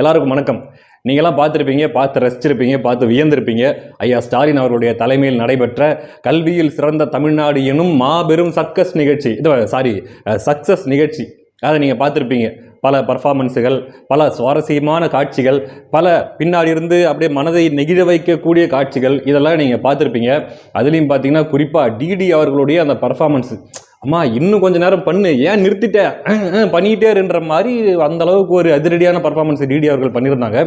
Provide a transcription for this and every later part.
எல்லாருக்கும் வணக்கம். நீங்களாம் பார்த்துருப்பீங்க பார்த்து ரசிச்சிருப்பீங்க பார்த்து வியந்திருப்பீங்க. ஐயா ஸ்டாலின் அவர்களுடைய தலைமையில் நடைபெற்ற கல்வியில் சிறந்த தமிழ்நாடு எனும் மாபெரும் சர்க்கஸ் நிகழ்ச்சி. இது சாரி சக்சஸ் நிகழ்ச்சி. அதை நீங்கள் பார்த்துருப்பீங்க. பல பர்ஃபார்மன்ஸுகள் பல சுவாரஸ்யமான காட்சிகள் பல பின்னாடி இருந்து அப்படியே மனதை நெகிழ வைக்கக்கூடிய காட்சிகள் இதெல்லாம் நீங்கள் பார்த்துருப்பீங்க. அதுலேயும் பார்த்தீங்கன்னா குறிப்பாக டிடி அவர்களுடைய அந்த பர்ஃபார்மன்ஸு அம்மா இன்னும் கொஞ்ச நேரம் பண்ணு. ஏன் நிறுத்திட்ட? பண்ணிக்கிட்டே இருன்ற மாதிரி அந்த அளவுக்கு ஒரு அதிரடியான பர்ஃபார்மன்ஸ் டிடி அவர்கள் பண்ணியிருந்தாங்க.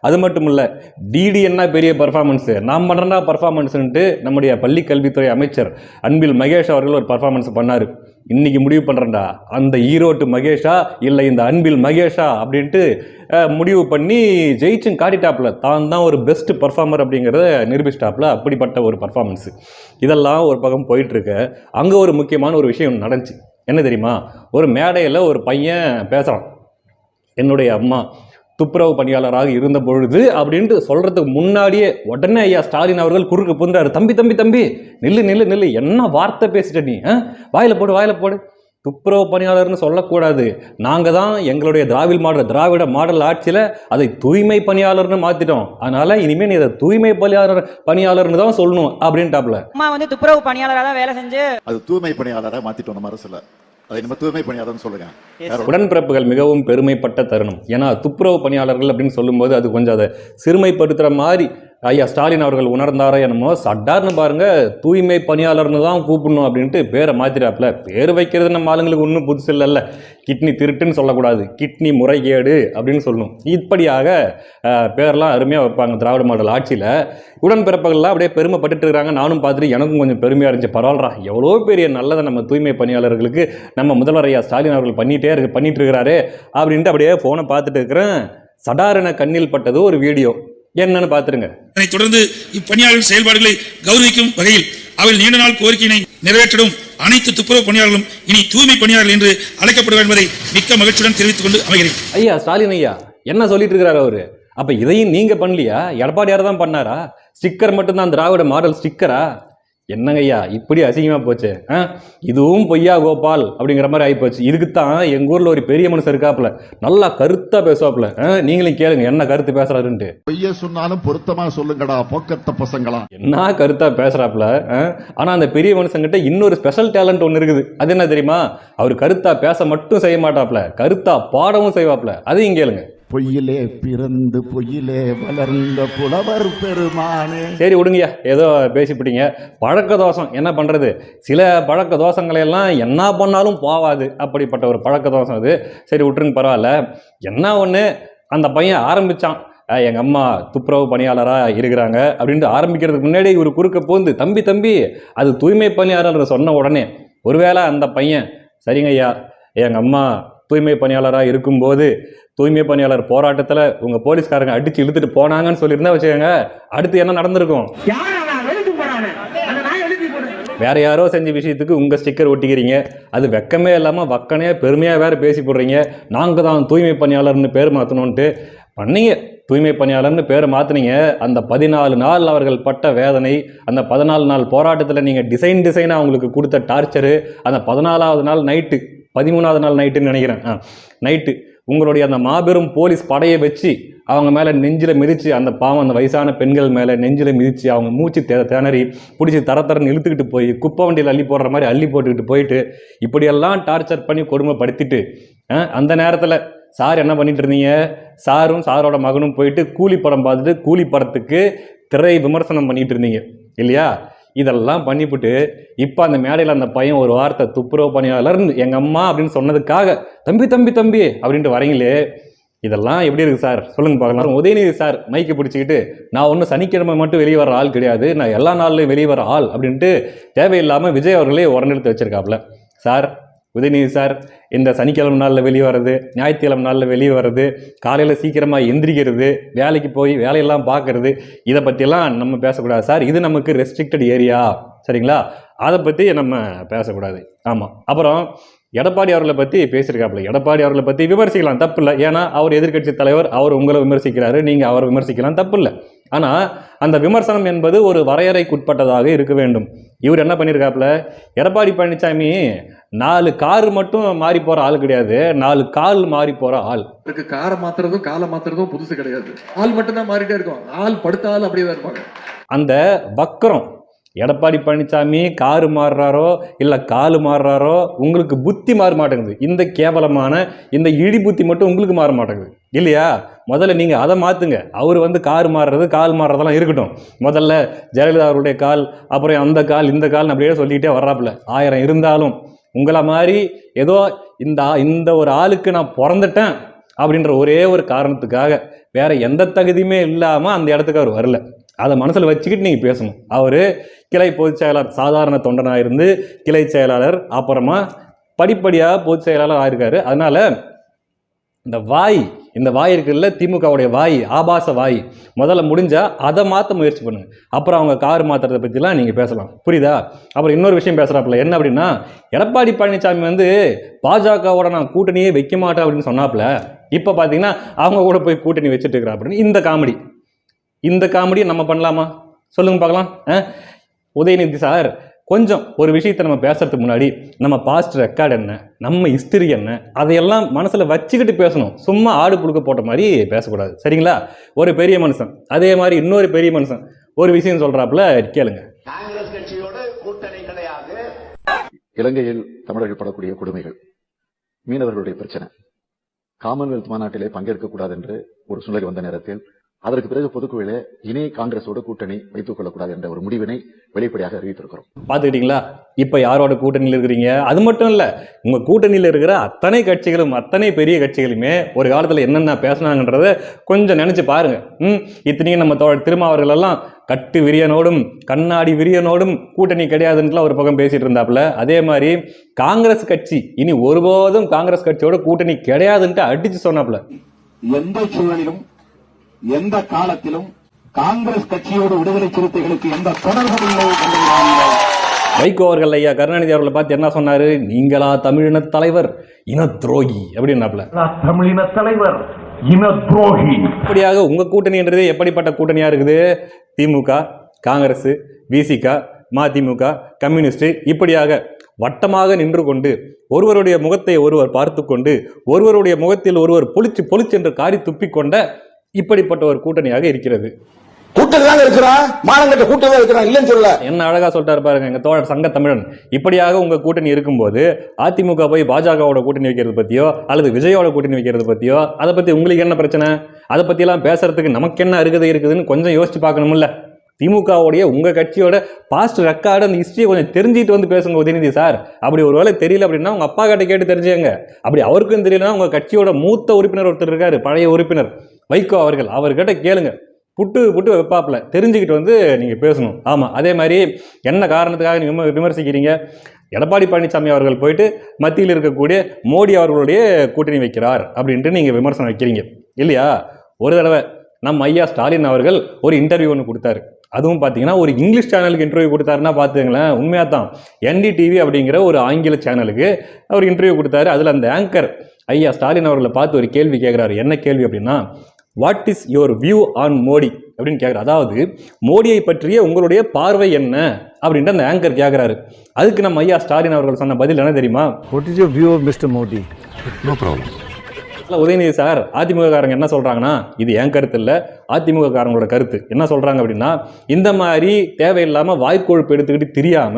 அது மட்டும் இல்லை டிடி என்ன பெரிய பர்ஃபார்மன்ஸு நாம் பண்ணுறா பர்ஃபார்மன்ஸ்ன்ட்டு நம்முடைய பள்ளி கல்வித்துறை அமைச்சர் அன்பில் மகேஷ் அவர்கள் ஒரு பர்ஃபார்மன்ஸ் பண்ணார். இன்னைக்கு முடிவு பண்ணுறேன்டா அந்த ஈரோட்டு மகேஷா இல்லை இந்த அன்பில் மகேஷா அப்படின்ட்டு முடிவு பண்ணி ஜெயிச்சும் காட்டிட்டாப்புல. தான் தான் ஒரு பெஸ்ட் பர்ஃபார்மர் அப்படிங்கிறத நிரூபிச்சிட்டாப்ல அப்படிப்பட்ட ஒரு பர்ஃபார்மன்ஸு இதெல்லாம் ஒரு பக்கம் போயிட்டுருக்கு. அங்கே ஒரு முக்கியமான ஒரு விஷயம் நடந்துச்சு. என்ன தெரியுமா? ஒரு மேடையில் ஒரு பையன் பேசுகிறான் என்னுடைய அம்மா. துப்புரவு பணியாளராக இருந்த பொழுது அப்படின்ட்டு சொல்கிறதுக்கு முன்னாடியே உடனே ஐயா ஸ்டாலின் அவர்கள் குறுக்கு புந்தாரு தம்பி தம்பி தம்பி நில்லு நில்லு நில்லு. என்ன வார்த்தை பேசிட்ட நீ? வாயில போடு வாயில போடு. துப்புரவு பணியாளர்னு சொல்லக்கூடாது. நாங்கள் தான் எங்களுடைய திராவிட மாடல் திராவிட மாடல் ஆட்சியில் அதை தூய்மை பணியாளர்னு மாற்றிட்டோம் அதனால் இனிமேல் நீ அதை தூய்மை பணியாளர் பணியாளர்னு தான் சொல்லணும் அப்படின்ட்டாப்புல அம்மா வந்து துப்புரவு பணியாளராக தான் வேலை செஞ்சு அது தூய்மை பணியாளரை மாத்திட்டோம் நம்ம அரசுல. அதை நம்ம தூய்மை பணியாளர்னு சொல்லுங்க. உடன்பிறப்புகள் மிகவும் பெருமைப்பட்ட தருணம். ஏன்னா துப்புரவு பணியாளர்கள் அப்படின்னு சொல்லும்போது அது கொஞ்சம் அதை சிறுமைப்படுத்துகிற மாதிரி ஐயா ஸ்டாலின் அவர்கள் உணர்ந்தாரோ என்னமோ சட்டார்னு பாருங்க தூய்மை பணியாளர்னு தான் கூப்பிடணும் அப்படின்ட்டு பேரை மாத்திராப்புல பேர் வைக்கிறது நம்ம ஆளுங்களுக்கு ஒன்றும் புதுசு இல்லைல்ல. கிட்னி திருட்டுன்னு சொல்லக்கூடாது. கிட்னி முறைகேடு அப்படின்னு சொல்லணும். இப்படியாக பேரெல்லாம் அருமையாக வைப்பாங்க திராவிட மாடல் ஆட்சியில். உடன்பிறப்புகள்லாம் அப்படியே பெருமைப்பட்டுட்டு இருக்காங்க. நானும் பார்த்துட்டு எனக்கும் கொஞ்சம் பெருமையாக இருந்துச்சு. பரவாயில்லடா எவ்வளோ பெரிய நல்லதை நம்ம தூய்மை பணியாளர்களுக்கு நம்ம முதல்வர் ஐயா ஸ்டாலின் அவர்கள் பண்ணிகிட்டே இருக்கு பண்ணிட்டு இருக்கிறாரு அப்படின்ட்டு அப்படியே ஃபோனை பார்த்துட்டு இருக்கிறேன். சடாரண கண்ணில் பட்டது ஒரு வீடியோ. என்னன்னு பார்த்துருங்க. அதனைத் தொடர்ந்து இப்பணியாளர்கள் செயல்பாடுகளை கௌரவிக்கும் வகையில் அவள் நீண்ட நாள் கோரிக்கையினை நிறைவேற்றிடும் அனைத்து துப்புரவு பணியாளர்களும் இனி தூய்மை பணியாளர்கள் என்று அழைக்கப்படுவர் என்பதை மிக்க மகிழ்ச்சியுடன் தெரிவித்துக் கொண்டு அமைகிறேன். ஐயா ஸ்டாலின் ஐயா என்ன சொல்லிட்டு இருக்கிறாரு அவரு? அப்ப இதையும் நீங்க பண்ணலையா? எடப்பாடியார் தான் பண்ணாரா? ஸ்டிக்கர் மட்டும்தான் திராவிட மாடல் ஸ்டிக்கரா? என்னங்க ஐயா? இப்படி அசிங்கமா போச்சு ஆ? இதுவும் பொய்யா கோபால்? அப்படிங்கிற மாதிரி ஆகிப்போச்சு இதுக்கு தான் எங்க ஊர்ல ஒரு பெரிய மனுஷன் இருக்காப்புல. நல்லா கருத்தா பேசுவாப்புல. ஆ? நீங்களும் கேளுங்க என்ன கருத்து பேசுறாருன்ட்டு. பொய்ய சொன்னாலும் பொருத்தமா சொல்லுங்கடா போக்கத்த பசங்களா. என்ன கருத்தா பேசுறாப்புல ஆ? ஆனா அந்த பெரிய மனுஷங்கிட்ட இன்னொரு ஸ்பெஷல் டேலண்ட் ஒன்று இருக்குது. அது என்ன தெரியுமா? அவர் கருத்தா பேச மட்டும் செய்ய மாட்டாப்புல. கருத்தா பாடவும் செய்வாப்புல. அதையும் கேளுங்க. பொய்யிலே பிறந்து பொய்யிலே வளர்ந்த புலவர் பெருமானே. சரி விடுங்கய்யா. ஏதோ பேசிப்பிட்டீங்க. பழக்க தோஷம் என்ன பண்ணுறது சில பழக்க தோஷங்களையெல்லாம் என்ன பண்ணாலும் போவாது. அப்படிப்பட்ட ஒரு பழக்க தோஷம் அது. சரி விட்டுருங்க பரவாயில்ல. என்ன ஒன்று அந்த பையன் ஆரம்பித்தான் எங்கள் அம்மா துப்புரவு பணியாளராக இருக்கிறாங்க அப்படின்ட்டு ஆரம்பிக்கிறதுக்கு முன்னாடி இவர் குறுக்க போந்து தம்பி தம்பி அது தூய்மை பணியாளர் சொன்ன உடனே ஒருவேளை அந்த பையன் சரிங்க ஐயா எங்கள் அம்மா தூய்மை பணியாளராக இருக்கும்போது தூய்மை பணியாளர் போராட்டத்தில் உங்கள் போலீஸ்காரங்க அடித்து இழுத்துட்டு போனாங்கன்னு சொல்லியிருந்தா வச்சுக்கோங்க. அடுத்து என்ன நடந்திருக்கும்? வேற யாரோ செஞ்ச விஷயத்துக்கு உங்க ஸ்டிக்கர் ஒட்டிக்கிறீங்க. அது வெக்கமே இல்லாமல் வக்கனே பெருமையாக வேற பேசி போடுறீங்க. நாங்கள் தான் தூய்மை பணியாளர்னு பேர் மாற்றணுன்ட்டு பண்ணீங்க. தூய்மை பணியாளர்னு பேரை மாற்றினீங்க அந்த பதினாலு நாள் அவர்கள் பட்ட வேதனை அந்த பதினாலு நாள் போராட்டத்தில் நீங்கள் டிசைன் டிசைனாக அவங்களுக்கு கொடுத்த டார்ச்சரு அந்த பதினாலாவது நாள் நைட்டு பதிமூணாவது நாள் நைட்டுன்னு நினைக்கிறேன். ஆ நைட்டு உங்களுடைய அந்த மாபெரும் போலீஸ் படையை வச்சு அவங்க மேலே நெஞ்சில் மிதித்து அந்த பாவம் அந்த வயசான பெண்கள் மேலே நெஞ்சில் மிதித்து அவங்க மூச்சு தே திணறி பிடிச்சி தர தரன்னு இழுத்துக்கிட்டு போய் குப்பை வண்டியில் அள்ளி போடுற மாதிரி அள்ளி போட்டுக்கிட்டு போயிட்டு இப்படியெல்லாம் டார்ச்சர் பண்ணி கொடுமைப்படுத்திட்டு ஆ, அந்த நேரத்தில் சார் என்ன பண்ணிட்டு இருந்தீங்க? சாரும் சாரோட மகனும் போயிட்டு கூலி படம் பார்த்துட்டு கூலி படத்துக்கு திரை விமர்சனம் பண்ணிட்டு இருந்தீங்க இல்லையா? இதெல்லாம் பண்ணிவிட்டு இப்போ அந்த மேடையில் அந்த பையன் ஒரு வார்த்தை துப்புரவு பணியாளர் எங்கள் அம்மா அப்படின்னு சொன்னதுக்காக தம்பி தம்பி தம்பி அப்படின்ட்டு வரீங்களே இதெல்லாம் எப்படி இருக்குது சார்? சொல்லுங்கள் பார்க்கலாம். உதயநிதி சார் மைக்கு பிடிச்சிக்கிட்டு நான் ஒன்றும் சனிக்கிழமை மட்டும் வெளியே வர ஆள் கிடையாது நான் எல்லா நாள்லையும் வெளியே வர ஆள் அப்படின்ட்டு தேவையில்லாமல் விஜய் அவர்களே உரண்டெடுத்து வச்சுருக்காப்புல. சார் உதயநிதி சார் இந்த சனிக்கிழமை நாளில் வெளியே வர்றது ஞாயிற்றுக்கிழமை நாளில் வெளியே வர்றது காலையில் சீக்கிரமாக எந்திரிக்கிறது வேலைக்கு போய் வேலையெல்லாம் பார்க்கறது இதை பற்றியெல்லாம் நம்ம பேசக்கூடாது சார். இது நமக்கு ரெஸ்ட்ரிக்டட் ஏரியா சரிங்களா? அதை பற்றி நம்ம பேசக்கூடாது. ஆமாம் அப்புறம் எடப்பாடி அவர்களை பற்றி பேசியிருக்காப்புல. எடப்பாடி அவர்களை பற்றி விமர்சிக்கலாம். தப்பு இல்லை ஏன்னா அவர் எதிர்க்கட்சி தலைவர் அவர் உங்களை விமர்சிக்கிறாரு. நீங்கள் அவரை விமர்சிக்கலாம். தப்பு இல்லை ஆனால் அந்த விமர்சனம் என்பது ஒரு வரையறைக்குட்பட்டதாக இருக்க வேண்டும். இவர் என்ன பண்ணியிருக்காப்புல? எடப்பாடி பழனிசாமி நாலு கார் மட்டும் மாறி போற ஆள் கிடையாது. நாலு கால் மாறி போற ஆள். இருக்கு காரை மாத்துறதும் காலை மாத்துறதும் புதுசு கிடையாது. ஆள் மட்டும்தான் மாறிட்டே இருக்கும். ஆள் படுத்த ஆள் அப்படியே தான் இருப்பாங்க. அந்த வக்கரம் எடப்பாடி பழனிசாமி காரு மாறுறாரோ இல்லை காலு மாறுறாரோ உங்களுக்கு புத்தி மாற மாட்டேங்குது. இந்த கேவலமான இந்த இடி புத்தி மட்டும் உங்களுக்கு மாற மாட்டேங்குது. இல்லையா? முதல்ல நீங்கள் அதை மாற்றுங்க அவர் வந்து கார் மாறுறது கால் மாறுறதெல்லாம் இருக்கட்டும். முதல்ல ஜெயலலிதா அவருடைய கால் அப்புறம் அந்த கால் இந்த கால் அப்படியே சொல்லிக்கிட்டே வர்றாப்புல. ஆயிரம் இருந்தாலும் உங்களை மாதிரி ஏதோ இந்த ஆ- இந்த ஒரு ஆளுக்கு நான் பிறந்துட்டேன் அப்படின்ற ஒரே ஒரு காரணத்துக்காக வேற எந்த தகுதியுமே இல்லாமல் அந்த இடத்துக்கு அவர் வரல. அதை மனசில் வச்சுக்கிட்டு நீங்கள் பேசணும். அவர் கிளை பொதுச் செயலாளர் சாதாரண தொண்டனாக இருந்து கிளை செயலாளர் அப்புறமா படிப்படியாக பொதுச் செயலாளர் ஆயிருக்காரு. அதனால் இந்த வாய் இந்த வாய் இருக்குல்ல திமுகவுடைய வாய் ஆபாச வாய். முதல்ல முடிஞ்சால் அதை மாற்ற முயற்சி பண்ணுங்க. அப்புறம் அவங்க கார் மாற்றுறதை பற்றிலாம் நீங்கள் பேசலாம். புரியுதா? அப்புறம் இன்னொரு விஷயம் பேசுகிறாப்புல என்ன அப்படின்னா எடப்பாடி பழனிசாமி வந்து பாஜகவோட நான் கூட்டணியே வைக்க மாட்டேன் அப்படின்னு சொன்னாப்புல. இப்போ பார்த்தீங்கன்னா அவங்க கூட போய் கூட்டணி வச்சுட்டு இருக்கிறா அப்படின்னு. இந்த காமெடி. இந்த காமெடியை நம்ம பண்ணலாமா? சொல்லுங்க பார்க்கலாம். ஆ? உதயநிதி சார் கொஞ்சம் ஒரு விஷயத்தை நம்ம பேசுறதுக்கு முன்னாடி நம்ம பாஸ்ட் ரெக்கார்டு என்ன நம்ம ஹிஸ்டரி என்ன அதையெல்லாம் மனசில் வச்சுக்கிட்டு பேசணும். சும்மா ஆடு புழுக்க போட்ட மாதிரி பேசக்கூடாது. சரிங்களா? ஒரு பெரிய மனுஷன். அதே மாதிரி இன்னொரு பெரிய மனுஷன் ஒரு விஷயம் சொல்கிறாப்புல கேளுங்க. காங்கிரஸ் கட்சியோட கூட்டணி கிடையாது. இலங்கையில் தமிழர்கள் படக்கூடிய கொடுமைகள் மீனவர்களுடைய பிரச்சனை. காமன்வெல்த் மாநாட்டிலே பங்கேற்க கூடாது என்று ஒரு சூழ்நிலை வந்த நேரத்தில் அதற்கு பிறகு பொதுக்குழுவிலே இனி காங்கிரஸோடு கூட்டணி வைத்துக் கொள்ளக்கூடாது என்ற ஒரு முடிவினை வெளிப்படையாக அறிவித்திருக்கிறோம். பார்த்துக்கிட்டீங்களா? இப்போ யாரோட கூட்டணியில் இருக்கிறீங்க? அது மட்டும் இல்லை உங்கள் கூட்டணியில் இருக்கிற அத்தனை கட்சிகளும் அத்தனை பெரிய கட்சிகளுமே ஒரு காலத்தில் என்னென்ன பேசுனாங்கன்றத கொஞ்சம் நினச்சி பாருங்க. ம்? இத்தனையும் நம்ம தோழர் திருமாவர்கள் எல்லாம் கட்டு விரியனோடும் கண்ணாடி விரியனோடும் கூட்டணி கிடையாதுன்ட்டுலாம் ஒரு பக்கம் பேசிட்டு இருந்தாப்புல. அதே மாதிரி காங்கிரஸ் கட்சி இனி ஒருபோதும் காங்கிரஸ் கட்சியோட கூட்டணி கிடையாதுன்ட்டு அடிச்சு சொன்னாப்புல. எந்த சூழலிலும் எந்த காலத்திலும் காங்கிரஸ் கட்சியோடு விடுதலை சிறுத்தைகளுக்கு எந்த தொடர்பும் இல்லை வைகோ அவர்கள் ஐயா கருணாநிதி அவர்களை பார்த்து என்ன சொன்னாரு? நீங்களா தமிழின தலைவர் இன துரோகி அப்படின்னாப்புல. தமிழின தலைவர் இன துரோகி. இப்படியாக உங்க கூட்டணின்றது எப்படிப்பட்ட கூட்டணியா இருக்குது? திமுக காங்கிரஸ் விசிக மதிமுக கம்யூனிஸ்ட் இப்படியாக வட்டமாக நின்று கொண்டு ஒருவருடைய முகத்தை ஒருவர் பார்த்து கொண்டு ஒருவருடைய முகத்தில் ஒருவர் பொலிச்சு என்று காரி துப்பிக் கொண்ட இப்படிப்பட்ட ஒரு கூட்டணியாக இருக்கிறது. கூட்டத்தில் தான் இருக்கிறான் மானங்கட்ட தான் இருக்கிறான் இல்லைன்னு சொல்ல என்ன அழகா சொல்லிட்டாரு பாருங்க எங்க தோழர் சங்க தமிழன் இப்படியாக உங்க கூட்டணி இருக்கும்போது அதிமுக போய் பாஜகவோட கூட்டணி வைக்கிறது பத்தியோ அல்லது விஜயோட கூட்டணி வைக்கிறது பத்தியோ அதை பத்தி உங்களுக்கு என்ன பிரச்சனை? அதை பத்தியெல்லாம் பேசுறதுக்கு நமக்கு என்ன அருகதை இருக்குதுன்னு கொஞ்சம் யோசிச்சு பார்க்கணும்ல. திமுகவுடைய உங்க கட்சியோட பாஸ்ட் ரெக்கார்டு அந்த ஹிஸ்டரியை கொஞ்சம் தெரிஞ்சுட்டு வந்து பேசுங்க உதயநிதி சார். அப்படி ஒருவேளை தெரியல அப்படின்னா உங்க அப்பா கிட்ட கேட்டு தெரிஞ்சுங்க அப்படி அவருக்கும் தெரியலனா உங்க கட்சியோட மூத்த உறுப்பினர் ஒருத்தர் இருக்காரு பழைய உறுப்பினர். வைகோ அவர்கள் அவர்கிட்ட கேளுங்க. புட்டு புட்டு வைப்பாப்பில். தெரிஞ்சுக்கிட்டு வந்து நீங்கள் பேசணும். ஆமாம் அதே மாதிரி என்ன காரணத்துக்காக நீங்கள் விமர்சிக்கிறீங்க? எடப்பாடி பழனிசாமி அவர்கள் போயிட்டு மத்தியில் இருக்கக்கூடிய மோடி அவர்களுடைய கூட்டணி வைக்கிறார் அப்படின்ட்டு நீங்கள் விமர்சனம் வைக்கிறீங்க. இல்லையா? ஒரு தடவை நம்ம ஐயா ஸ்டாலின் அவர்கள் ஒரு இன்டர்வியூ ஒன்று கொடுத்தாரு. அதுவும் பார்த்தீங்கன்னா ஒரு இங்கிலீஷ் சேனலுக்கு இன்டர்வியூ கொடுத்தாருன்னா பார்த்துங்களேன் உண்மையாக தான் என்டிடிவி அப்படிங்கிற ஒரு ஆங்கில சேனலுக்கு அவர் இன்டர்வியூ கொடுத்தாரு. அதில் அந்த ஆங்கர் ஐயா ஸ்டாலின் அவர்களை பார்த்து ஒரு கேள்வி கேட்குறாரு என்ன கேள்வி அப்படின்னா what is your view on Modi அப்படின்னு கேட்குறாரு அதாவது மோடியை பற்றிய உங்களுடைய பார்வை என்ன? அப்படின்ட்டு அந்த ஆங்கர் கேட்குறாரு அதுக்கு நம்ம ஐயா ஸ்டாலின் அவர்கள் சொன்ன பதில் என்ன தெரியுமா? What is your view of Mr. Modi? இல்ல, உதயநிதி சார் அதிமுக காரங்க என்ன சொல்றாங்கன்னா இது என் கருத்து இல்லை அதிமுக காரங்களோட கருத்து. என்ன சொல்றாங்க அப்படின்னா இந்த மாதிரி தேவையில்லாம வாய்க்கொழுப்பு எடுத்துக்கிட்டு தெரியாம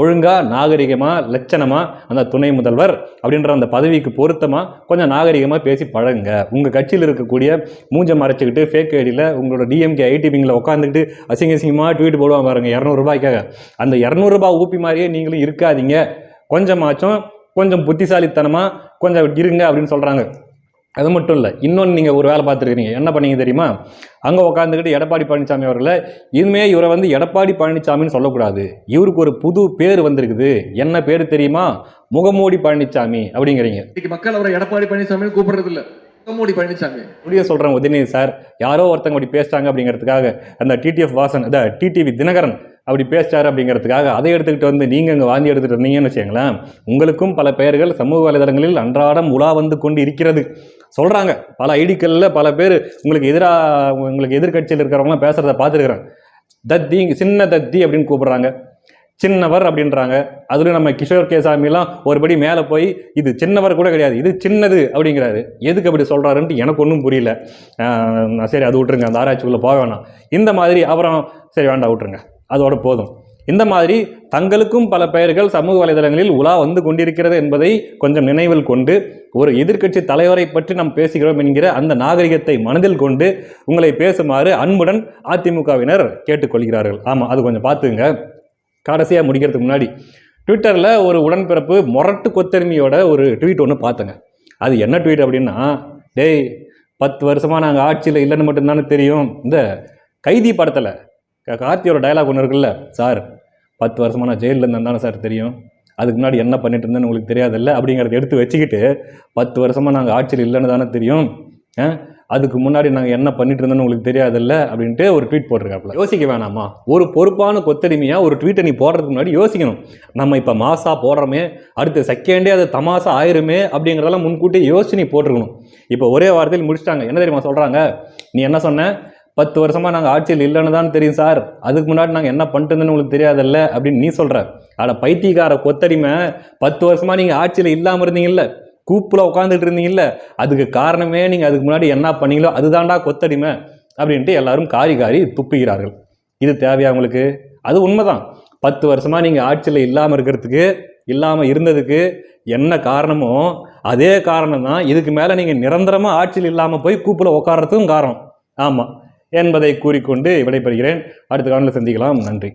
ஒழுங்காக நாகரிகமாக லட்சணமாக அந்த துணை முதல்வர் அப்படின்ற அந்த பதவிக்கு பொருத்தமாக கொஞ்சம் நாகரிகமாக பேசி பழகுங்க. உங்கள் கட்சியில் இருக்கக்கூடிய மூஞ்சை மறைச்சிக்கிட்டு ஃபேக் ஐடியில் உங்களோட டிஎம்கே ஐடி விங்கில் உட்காந்துக்கிட்டு அசிங்க அசிங்கமாக ட்வீட் போடுவாங்க பாருங்கள் இரநூறுபாய்க்காக அந்த இரநூறுபா ஊப்பி மாதிரியே நீங்களும் இருக்காதீங்க. கொஞ்சமாச்சும் கொஞ்சம் புத்திசாலித்தனமாக கொஞ்சம் இருங்க அப்படின்னு சொல்கிறாங்க அது மட்டும் இல்லை இன்னொன்று நீங்கள் ஒரு வேலை பார்த்துருக்கீங்க என்ன பண்ணீங்க தெரியுமா? அங்கே உட்காந்துக்கிட்டு எடப்பாடி பழனிசாமி அவர்களை இனிமே இவரை வந்து எடப்பாடி பழனிசாமின்னு சொல்லக்கூடாது. இவருக்கு ஒரு புது பேர் வந்திருக்குது. என்ன பேர் தெரியுமா? முகமூடி பழனிசாமி அப்படிங்கிறீங்க. இன்னைக்கு மக்கள் அவரை எடப்பாடி பழனிசாமி கூப்பிடுறது இல்ல. மோடி பழனிசாமி முடிய சொல்கிறேன் உதயநிதி சார் யாரோ ஒருத்தங்க அப்படி பேசிட்டாங்க அப்படிங்கிறதுக்காக அந்த டிடிஎஃப் வாசன் அதான் டிடிவி தினகரன் அப்படி பேசிட்டாரு அப்படிங்கிறதுக்காக அதை எடுத்துக்கிட்டு வந்து நீங்கள் இங்கே வாந்தி எடுத்துகிட்டு இருந்தீங்கன்னு வச்சுங்களேன் உங்களுக்கும் பல பெயர்கள் சமூக வலைதளங்களில் அன்றாடம் உலா வந்து கொண்டு இருக்கிறது. சொல்கிறாங்க பல ஐடிக்களில் பல பேர் உங்களுக்கு எதிராக உங்களுக்கு எதிர்க்கட்சியில் இருக்கிறவங்களாம் பேசுகிறத பார்த்துருக்குறேன். தத்தி சின்ன தத்தி அப்படின்னு கூப்பிட்றாங்க. சின்னவர் அப்படின்றாங்க. அதில் நம்ம கிஷோர் கேசாமிலாம் ஒருபடி மேலே போய் இது சின்னவர் கூட கிடையாது இது சின்னது அப்படிங்கிறாரு. எதுக்கு அப்படி சொல்கிறாருன்ட்டு எனக்கு ஒன்றும் புரியல. சரி அது விட்டுருங்க அந்த ஆராய்ச்சிக்குள்ளே போக வேணாம். இந்த மாதிரி அப்புறம் சரி வேண்டாம் விட்டுருங்க. அதோட போதும். இந்த மாதிரி தங்களுக்கும் பல பெயர்கள் சமூக வலைதளங்களில் உலா வந்து கொண்டிருக்கிறது என்பதை கொஞ்சம் நினைவில் கொண்டு ஒரு எதிர்க்கட்சி தலைவரை பற்றி நாம் பேசுகிறோம் என்கிற அந்த நாகரிகத்தை மனதில் கொண்டு உங்களை பேசுமாறு அன்புடன் அதிமுகவினர் கேட்டுக்கொள்கிறார்கள். ஆமாம் அது கொஞ்சம் பார்த்துங்க. கடைசியாக முடிக்கிறதுக்கு முன்னாடி ட்விட்டரில் ஒரு உடன்பிறப்பு மொரட்டு கொத்தெருமையோட ஒரு ட்வீட் ஒன்று பார்த்தேங்க. அது என்ன ட்வீட் அப்படின்னா டேய் பத்து வருஷமாக நாங்கள் ஆட்சியில் இல்லைன்னு மட்டும்தானே தெரியும். இந்த கைதி படத்தில் கார்த்தியோட டயலாக் ஒன்று இருக்குல்ல சார் பத்து வருஷமாக நான் ஜெயிலில் இருந்தேன் தானே சார் தெரியும். அதுக்கு முன்னாடி என்ன பண்ணிட்டு இருந்தேன்னு உங்களுக்கு தெரியாதில்ல? அப்படிங்கிறத எடுத்து வச்சுக்கிட்டு பத்து வருஷமாக நாங்கள் ஆட்சியில் இல்லைன்னு தானே தெரியும். அதுக்கு முன்னாடி நாங்கள் என்ன பண்ணிட்டு இருந்தோம்னு உங்களுக்கு தெரியாதில்ல? அப்படின்ட்டு ஒரு ட்வீட் போட்டிருக்காப்புல. யோசிக்க வேணாமா? ஒரு பொறுப்பான கொத்தடிமையாக ஒரு ட்வீட்டை நீ போடுறதுக்கு முன்னாடி யோசிக்கணும். நம்ம இப்போ மாசா போடுறோமே அடுத்த செகண்டே அது தமாசா ஆயிருமே அப்படிங்கிறதெல்லாம் முன்கூட்டி யோசிச்சு நீ போட்டிருக்கணும். இப்போ ஒரே வாரத்தில் முடிச்சிட்டாங்க. என்ன தெரியுமா சொல்கிறாங்க நீ என்ன சொன்ன? பத்து வருஷமாக நாங்கள் ஆட்சியில் இல்லைன்னு தான் தெரியும் சார். அதுக்கு முன்னாடி நாங்கள் என்ன பண்ணிட்டுருந்தோன்னு உங்களுக்கு தெரியாதுல்ல அப்படின்னு நீ சொல்கிற அட பைத்தியக்கார கொத்தடிமை பத்து வருஷமாக நீங்கள் ஆட்சியில் இல்லாமல் இருந்தீங்கல்ல. கூப்பில் உட்காந்துட்டு இருந்தீங்கல்ல. அதுக்கு காரணமே நீங்கள் அதுக்கு முன்னாடி என்ன பண்ணீங்களோ அதுதான்டா கொத்தடிமை அப்படின்ட்டு எல்லாரும் காரி காரி துப்புகிறார்கள். இது தேவையா உங்களுக்கு? அது உண்மைதான். பத்து வருஷமாக நீங்கள் ஆட்சியில் இல்லாமல் இருக்கிறதுக்கு இல்லாமல் இருந்ததுக்கு என்ன காரணமோ அதே காரணம் தான் இதுக்கு மேலே நீங்கள் நிரந்தரமாக ஆட்சியில் இல்லாமல் போய் கூப்பில் உட்காரத்துக்கும் காரணம். ஆமாம் என்பதை கூறிக்கொண்டு விடைபெறுகிறேன். அடுத்த காணொலியில் சந்திக்கலாம். நன்றி.